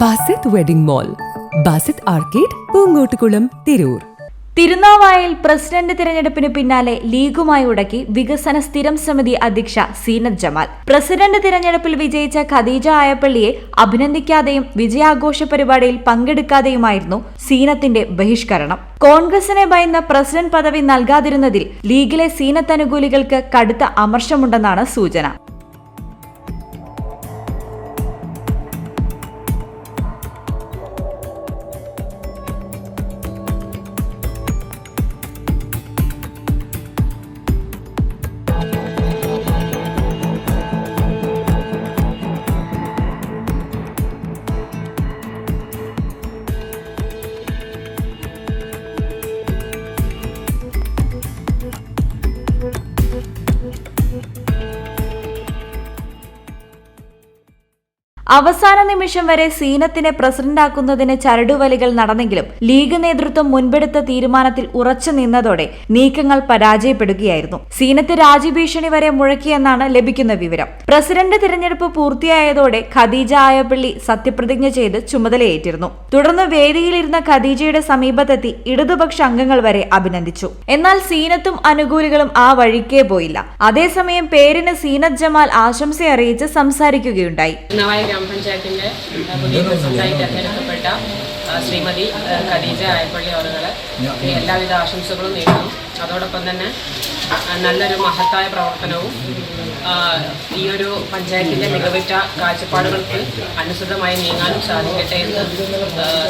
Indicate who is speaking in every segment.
Speaker 1: Basith wedding mall Basith arcade Poongottukulam Tirur.
Speaker 2: തിരുനാവായയിൽ president തിരഞ്ഞെടുപ്പിന് പിന്നാലെ ലീഗുമായി ഉടക്കി വികസന സ്ഥിരം സമിതി അധ്യക്ഷ സീനത്ത് ജമാൽ. പ്രസിഡന്റ് തിരഞ്ഞെടുപ്പിൽ വിജയിച്ച ഖദീജ ആയപ്പള്ളിയെ അഭിനന്ദിക്കാതെയും വിജയാഘോഷ പരിപാടിയിൽ പങ്കെടുക്കാതെയുമായിരുന്നു സീനത്തിന്റെ ബഹിഷ്കരണം. കോൺഗ്രസിനെ ഭയന്ന് പ്രസിഡന്റ് പദവി നൽകാതിരുന്നതിൽ ലീഗിലെ സീനത്ത് അനുകൂലികൾക്ക് കടുത്ത അമർഷമുണ്ടെന്നാണ് സൂചന. അവസാന നിമിഷം വരെ സീനത്തിനെ പ്രസിഡന്റാക്കുന്നതിന് ചരടുവലികൾ നടന്നെങ്കിലും ലീഗ് നേതൃത്വം മുൻപെടുത്ത തീരുമാനത്തിൽ ഉറച്ചു നിന്നതോടെ നീക്കങ്ങൾ പരാജയപ്പെടുകയായിരുന്നു. സീനത്ത് രാജ്യഭീഷണി വരെ മുഴക്കിയെന്നാണ് ലഭിക്കുന്ന വിവരം. പ്രസിഡന്റ് തിരഞ്ഞെടുപ്പ് പൂർത്തിയായതോടെ ഖദീജ ആയപ്പള്ളി സത്യപ്രതിജ്ഞ ചെയ്ത് ചുമതലയേറ്റിരുന്നു. തുടർന്ന് വേദിയിലിരുന്ന ഖദീജയുടെ സമീപത്തെത്തി ഇടതുപക്ഷ അംഗങ്ങൾ വരെ അഭിനന്ദിച്ചു. എന്നാൽ സീനത്തും അനുകൂലികളും ആ വഴിക്കേ പോയില്ല. അതേസമയം പേരിന് സീനത്ത് ജമാൽ ആശംസ അറിയിച്ച് സംസാരിക്കുകയുണ്ടായി
Speaker 3: ഗ്രാമപഞ്ചായത്തിന്റെ പുതിയ പ്രസിഡന്റായി തെരഞ്ഞെടുക്കപ്പെട്ട ശ്രീമതി ഖദീജ ആയപ്പള്ളി അവറുകളെ എല്ലാവിധ ആശംസകളും നേരുന്നു. അതോടൊപ്പം തന്നെ നല്ലൊരു മഹത്തായ പ്രവർത്തനവും ഈ ഒരു പഞ്ചായത്തിന്റെ മികവുറ്റ കാഴ്ചപ്പാടുകൾക്ക് അനുസൃതമായി നീങ്ങാനും സാധിക്കട്ടെ എന്ന്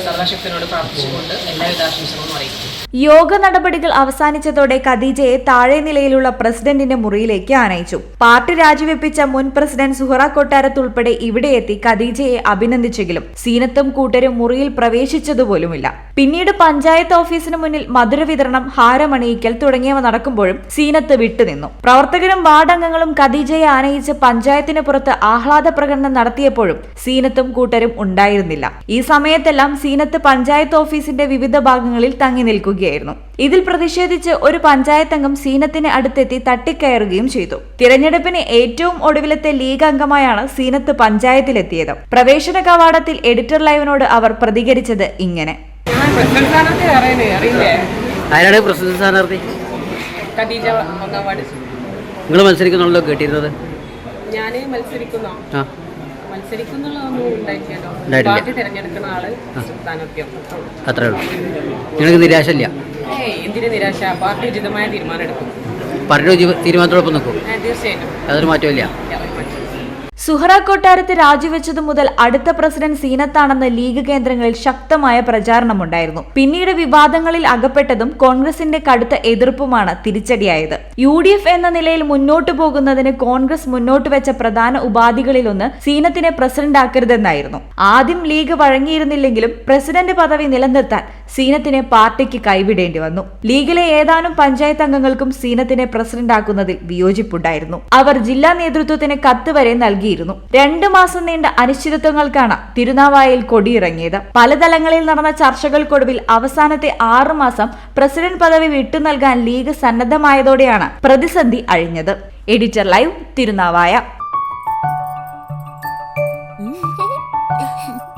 Speaker 3: സർവശക്തനോട് പ്രാർത്ഥിച്ചുകൊണ്ട് എല്ലാവിധ ആശംസകളും അറിയിക്കും
Speaker 2: യോഗ നടപടികൾ അവസാനിച്ചതോടെ ഖദീജയെ താഴെ നിലയിലുള്ള പ്രസിഡന്റിന്റെ മുറിയിലേക്ക് ആനയിച്ചു. പാർട്ടി രാജിവെപ്പിച്ച മുൻ പ്രസിഡന്റ് സുഹറ കൊട്ടാരത്തുൾപ്പെടെ ഇവിടെ എത്തി ഖദീജയെ അഭിനന്ദിച്ചെങ്കിലും സീനത്തും കൂട്ടരും മുറിയിൽ പ്രവേശിച്ചതുപോലുമില്ല. പിന്നീട് പഞ്ചായത്ത് ഓഫീസിന് മുന്നിൽ മധുര വിതരണം ഹാരമണിയിക്കൽ തുടങ്ങിയവ നടക്കുമ്പോഴും സീനത്ത് വിട്ടുനിന്നു. പ്രവർത്തകരും വാർഡംഗങ്ങളും ഖദീജയെ ആനയിച്ച് പഞ്ചായത്തിന് പുറത്ത് ആഹ്ലാദ പ്രകടനം നടത്തിയപ്പോഴും സീനത്തും കൂട്ടരും ഉണ്ടായിരുന്നില്ല. ഈ സമയത്തെല്ലാം സീനത്ത് പഞ്ചായത്ത് ഓഫീസിന്റെ വിവിധ ഭാഗങ്ങളിൽ തങ്ങി നിൽക്കുകയായിരുന്നു. ഇതിൽ പ്രതിഷേധിച്ച് ഒരു പഞ്ചായത്ത് അംഗം സീനത്തിന് അടുത്തെത്തി തട്ടിക്കയറുകയും ചെയ്തു. തിരഞ്ഞെടുപ്പിന് ഏറ്റവും ഒടുവിലത്തെ ലീഗ് അംഗമായാണ് സീനത്ത് പഞ്ചായത്തിലെത്തിയത്. പ്രവേശന കവാടത്തിൽ എഡിറ്റർ ലൈവിനോട് അവർ പ്രതികരിച്ചത് ഇങ്ങനെ.
Speaker 4: ആരാണ് പ്രസിഡന്റ് സ്ഥാനാർത്ഥി?
Speaker 3: ഖദീജ ഒന്നാം വാർഡ്
Speaker 4: നിങ്ങൾ മത്സരിക്കുന്നുണ്ടല്ലോ കേട്ടിരുന്നത്?
Speaker 3: ഞാൻ മത്സരിക്കുന്നോ?
Speaker 4: ആ. അത്രേ ഉള്ളൂ. നിങ്ങൾക്ക്
Speaker 3: നിരാശ ഇല്ല നിരാശ? പാർട്ടി ഉചിതമായ തീരുമാനം എടുക്കും.
Speaker 4: പാർട്ടിയുടെ തീരുമാനത്തോടൊപ്പം നിൽക്കും. അതൊരു മാറ്റമില്ല.
Speaker 2: സുഹറ കൊട്ടാരത്തെ രാജിവെച്ചതു മുതൽ അടുത്ത പ്രസിഡന്റ് സീനത്താണെന്ന് ലീഗ് കേന്ദ്രങ്ങളിൽ ശക്തമായ പ്രചാരണമുണ്ടായിരുന്നു. പിന്നീട് വിവാദങ്ങളിൽ അകപ്പെട്ടതും കോൺഗ്രസിന്റെ കടുത്ത എതിർപ്പുമാണ് തിരിച്ചടിയായത്. യു ഡി എഫ് എന്ന നിലയിൽ മുന്നോട്ടു പോകുന്നതിന് കോൺഗ്രസ് മുന്നോട്ട് വെച്ച പ്രധാന ഉപാധികളിലൊന്ന് സീനത്തിനെ പ്രസിഡന്റ് ആക്കരുതെന്നായിരുന്നു ആദ്യം ലീഗ് വഴങ്ങിയിരുന്നില്ലെങ്കിലും പ്രസിഡന്റ് പദവി നിലനിർത്താൻ സീനത്തിനെ പാർട്ടിക്ക് കൈവിടേണ്ടി വന്നു. ലീഗിലെ ഏതാനും പഞ്ചായത്ത് അംഗങ്ങൾക്കും സീനത്തിനെ പ്രസിഡന്റ് ആക്കുന്നതിൽ വിയോജിപ്പുണ്ടായിരുന്നു. അവർ ജില്ലാ നേതൃത്വത്തിന് കത്ത് വരെ നൽകിയിരുന്നു രണ്ടു മാസം നീണ്ട അനിശ്ചിതത്വങ്ങൾക്കാണ് തിരുനാവായയിൽ കൊടിയിറങ്ങിയത്. പലതലങ്ങളിൽ നടന്ന ചർച്ചകൾക്കൊടുവിൽ അവസാനത്തെ ആറു മാസം പ്രസിഡന്റ് പദവി വിട്ടു നൽകാൻ ലീഗ് സന്നദ്ധമായതോടെയാണ് പ്രതിസന്ധി അഴിഞ്ഞത്. Editor live Thirunavaya.